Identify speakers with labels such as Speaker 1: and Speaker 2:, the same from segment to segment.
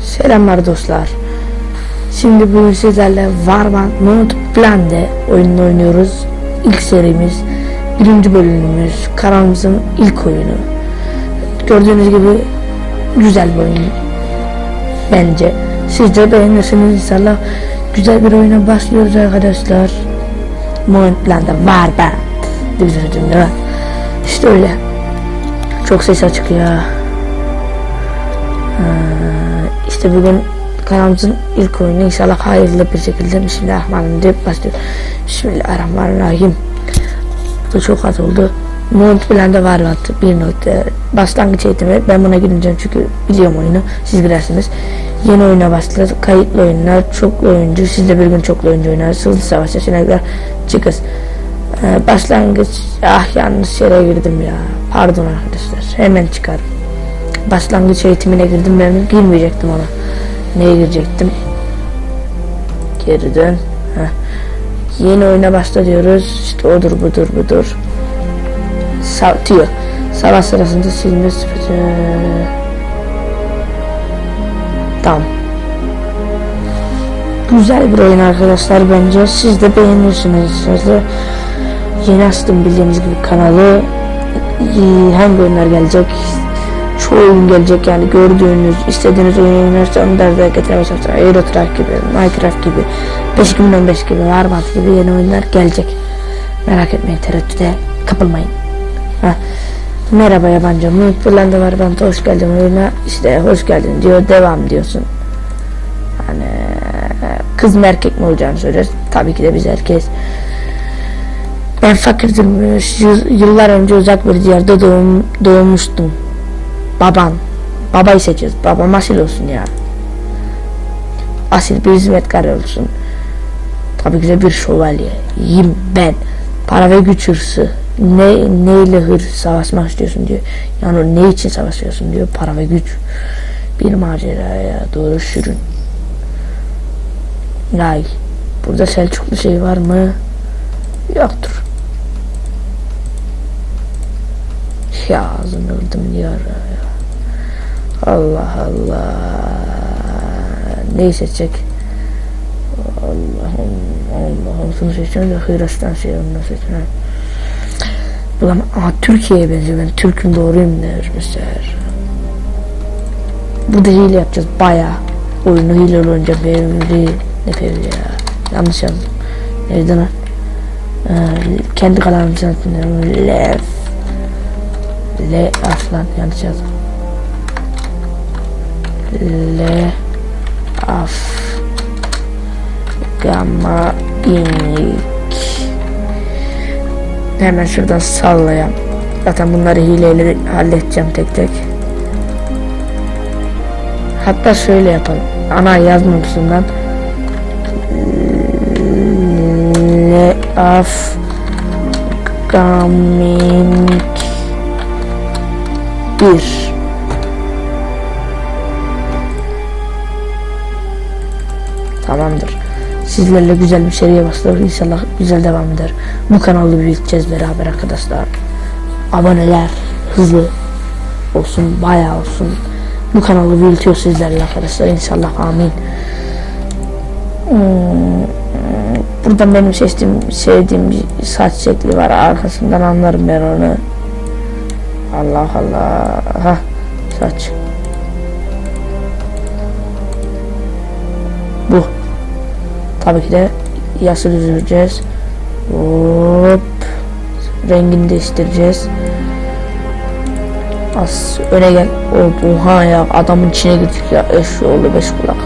Speaker 1: Selamlar dostlar. Şimdi bugün sizlerle Warman Mode Blende oyununu oynuyoruz. İlk serimiz, birinci bölümümüz, kanalımızın ilk oyunu. Gördüğünüz gibi güzel bir oyun. Bence. Siz de beğenirsiniz inşallah. Güzel bir oyuna başlıyoruz arkadaşlar. Mode Blende Güzel cümle. İşte öyle. Çok ses açık ya. İşte bugün kanalımızın ilk oyunu inşallah hayırlı bir şekilde Bismillahirrahmanirrahim deyip başlıyor. Bismillahirrahmanirrahim. Bu çok az oldu. Mount Blende var vardı bir nokta. Başlangıç eğitimi ben buna gireceğim çünkü biliyorum oyunu siz bilirsiniz. Yeni oyuna başladı. Kayıtlı oyunlar, çoklu oyuncu, siz de bir gün çoklu oyuncu oynar. Hızlı savaş, yetenekler, çıkız. Ee, başlangıç, ah yanlış yere girdim ya. Pardon arkadaşlar. Hemen çıkarım başlangıç eğitimine girdim ben girmeyecektim ona. Neye girecektim? Geri dön. Heh. Yeni oyuna başla diyoruz. İşte odur budur budur. Sa diyor. Savaş sırasında silme sıfırı. Tamam. Güzel bir oyun arkadaşlar bence. Siz de beğenirsiniz. Siz de yeni açtım bildiğiniz gibi kanalı. Hangi oyunlar gelecek? çoğu oyun gelecek yani gördüğünüz istediğiniz oyun oynarsa onu da getirmeye. Euro Truck gibi, Minecraft gibi, 5015 gibi, Warbat gibi yeni oyunlar gelecek. Merak etmeyin tereddüte kapılmayın. Ha. Merhaba yabancı, Mutlu'dan var ben hoş geldin oyuna işte hoş geldin diyor devam diyorsun. Hani kız mı erkek mi olacağını söylüyoruz. Tabii ki de biz herkes. Ben fakirdim. Yıllar önce uzak bir diyarda doğum, doğmuştum baban. Babayı seçiyoruz. Babam asil olsun ya. Asil bir hizmetkar olsun. Tabii ki de bir şövalye. Yim ben. Para ve güç hırsı. Ne, neyle hır savaşmak istiyorsun diyor. Yani ne için savaşıyorsun diyor. Para ve güç. Bir maceraya doğru sürün. Lay. Burada Selçuklu şey var mı? Yoktur. Ya ağzını öldüm ya. Allah Allah. Neyi seçecek? Allah'ım Allah'ım şunu seçeceğim de Hırastan şey ondan seçeceğim. Ulan aa, Türkiye'ye benziyor ben Türk'üm doğruyum der mesela. Burada hile yapacağız baya. Oyunu hile olunca devri ne devri ya. Yanlış yazdım. Nereden lan? Ee, kendi kalanımı sanatım. Lef. Le aslan yanlış yazdım. Le af gamma inik hemen şuradan sallayalım zaten bunları hileyle halledeceğim tek tek. Hatta şöyle yapalım. Ana yazmamışımdan le af gaming bir Tamamdır. Sizlerle güzel bir seriye başlıyoruz. İnşallah güzel devam eder. Bu kanalı büyüteceğiz beraber arkadaşlar. Aboneler hızlı olsun, bayağı olsun. Bu kanalı büyütüyor sizlerle arkadaşlar. İnşallah amin. Hmm, Buradan benim seçtiğim, sevdiğim bir saç şekli var. Arkasından anlarım ben onu. Allah Allah. Ha, saç. Bu. Tabii ki de yası düzüleceğiz. Hop. Rengini değiştireceğiz. Az öne gel. Hop oha ya adamın içine girdik ya. Eş oldu beş kulak.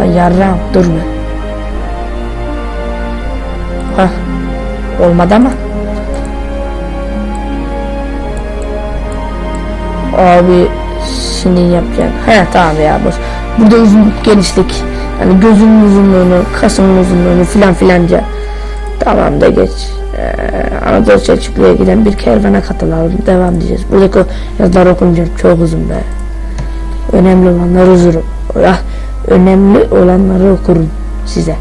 Speaker 1: Lan yarram dur be. Hah. Olmadı ama. Abi senin yapacağın. He tamam ya boş. Burada uzunluk genişlik. Yani gözünün uzunluğunu, kasımın uzunluğunu filan filanca. Tamam da geç. Ee, Anadolu Selçuklu'ya giden bir kervana katılalım. Devam diyeceğiz. Buradaki yazılar okunca çok uzun be. Önemli olanları uzurum. Ah, önemli olanları okurum size.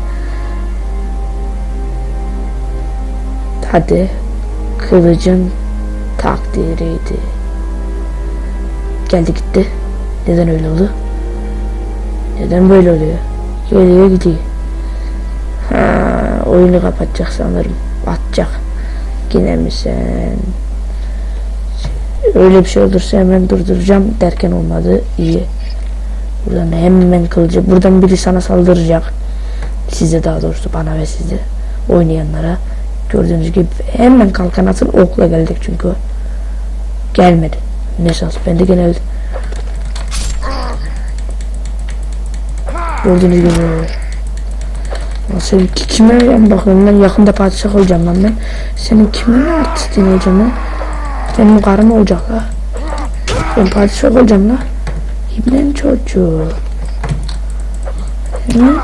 Speaker 1: Hadi. kılıcın takdiriydi. Geldi gitti. Neden öyle oldu? Neden böyle oluyor? Geliyor gidiyor. Ha, oyunu kapatacak sanırım. Atacak. Yine mi sen? Öyle bir şey olursa hemen durduracağım derken olmadı. İyi. Buradan hemen kılıcı. Buradan biri sana saldıracak. Size daha doğrusu bana ve size oynayanlara. Gördüğünüz gibi hemen kalkan atın okla gelecek çünkü. Gelmedi. Ne şans. Ben de genelde Gördüğünüz gibi Nasıl ki kime ben bakıyorum ben yakında padişah olacağım lan ben. Senin kimin artistin olacağım lan? Benim karım olacak la Ben padişah olacağım la İbnen çocuğu? Hı?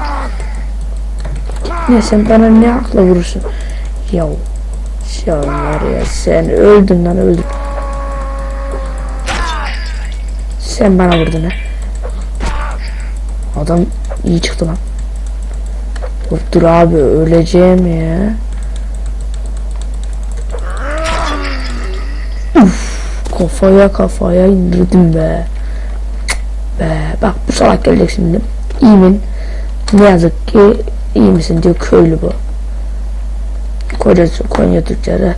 Speaker 1: Ne sen bana ne akla vurursun? Yav Sen var ya sen öldün lan öldün Sen bana vurdun ha Adam iyi çıktı lan. Dur, dur abi öleceğim ya. Uf, kafaya kafaya indirdim be. Be bak bu salak gelecek şimdi. İyi mi? Ne yazık ki iyi misin diyor köylü bu. Koca Konya Türkçe'de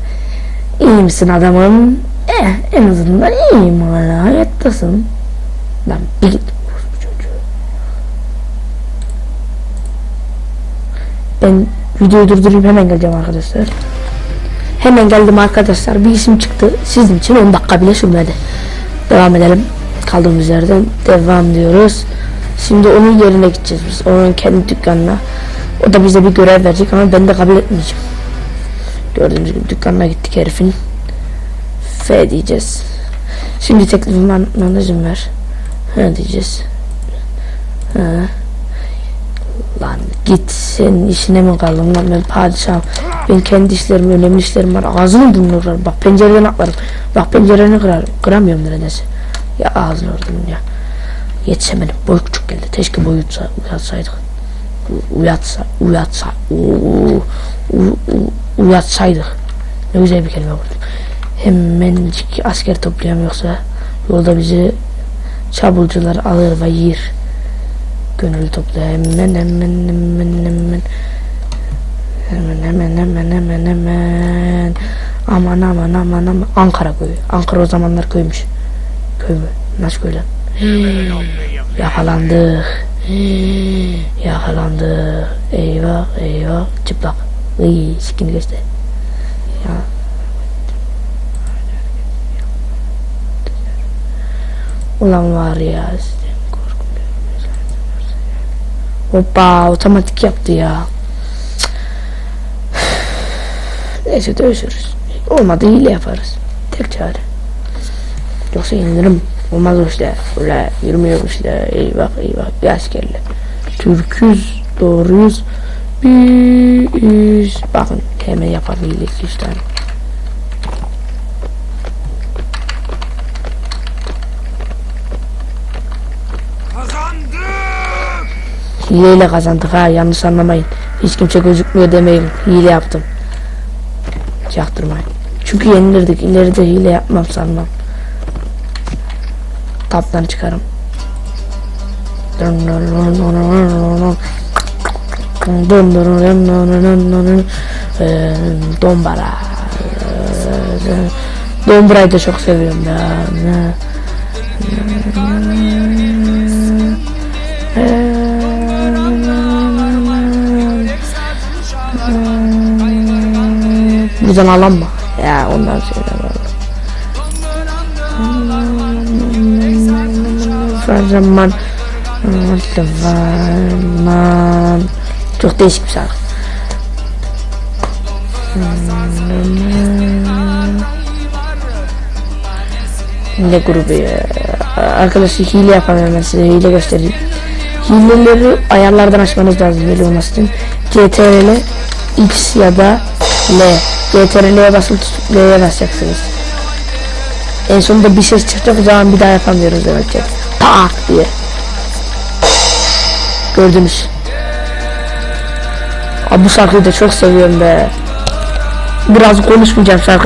Speaker 1: iyi misin adamım? Eh en azından iyiyim hala hayattasın. Lan bir git çocuğu. Ben videoyu durdurup hemen geleceğim arkadaşlar. Hemen geldim arkadaşlar. Bir isim çıktı. Sizin için 10 dakika bile sürmedi. Devam edelim. Kaldığımız yerden devam diyoruz. Şimdi onun yerine gideceğiz biz. Onun kendi dükkanına. O da bize bir görev verecek ama ben de kabul etmeyeceğim. Gördüğünüz gibi dükkanına gittik herifin. F diyeceğiz. Şimdi teklifimi anlatmana ver. Ha diyeceğiz. Ha. Lan git senin işine mi kaldın lan ben padişahım. Ben kendi işlerim önemli işlerim var. Ağzını burnunu. Bak pencereden atlarım. Bak pencereni kırarım. Kıramıyorum neredeyse. Ya ağzını ördüm ya. Yetişemedim. Boy küçük geldi. Keşke boyutsa uyatsaydık. Uyatsa, uyatsa, u- u- u- u- uyatsaydık. Ne güzel bir kelime vurdum. Hemencik asker toplayalım yoksa yolda bizi Çabulcular alır ve yir. Gönül topla hemen hemen hemen hemen. Hemen hemen hemen hemen hemen. Aman aman aman aman. Ankara köyü. Ankara o zamanlar köymüş. Köy mü? Nasıl köy lan? Yakalandık. Yakalandık. Eyvah eyvah. Çıplak. Iy, sikini göster. Ya. Ulan var ya sizden korkmuyorum. Hoppa otomatik yaptı ya. Neyse dövüşürüz. Olmadı hile yaparız. Tek çare. Yoksa yenilirim. Olmaz o işler. Öyle yürümüyor işler. Eyvah eyvah. Bir askerle. Türküz. Doğruyuz. Biz. Bakın hemen yapar hile 200 tane. Hileyle kazandık ha yanlış anlamayın. Hiç kimse gözükmüyor demeyin. Hile yaptım. Çaktırmayın. Çünkü yenilirdik. İleride hile yapmam sanmam. Taptan çıkarım. Dombara. Dombrayı da çok seviyorum ya. Buradan alan mı? Ya ondan sonra zaman zaman çok değişik bir şarkı. Ne grubu ya? Arkadaşlar hile yapamam ben size hile göstereyim. Hileleri ayarlardan açmanız lazım böyle olması için. CTRL X ya da L. CTRL'ye basılı tutup basacaksınız. En sonunda bir ses çıkacak o zaman bir daha yapamıyoruz demek ki. Tak diye. Gördünüz. Abi bu şarkıyı da çok seviyorum be. Biraz konuşmayacağım şarkıyı.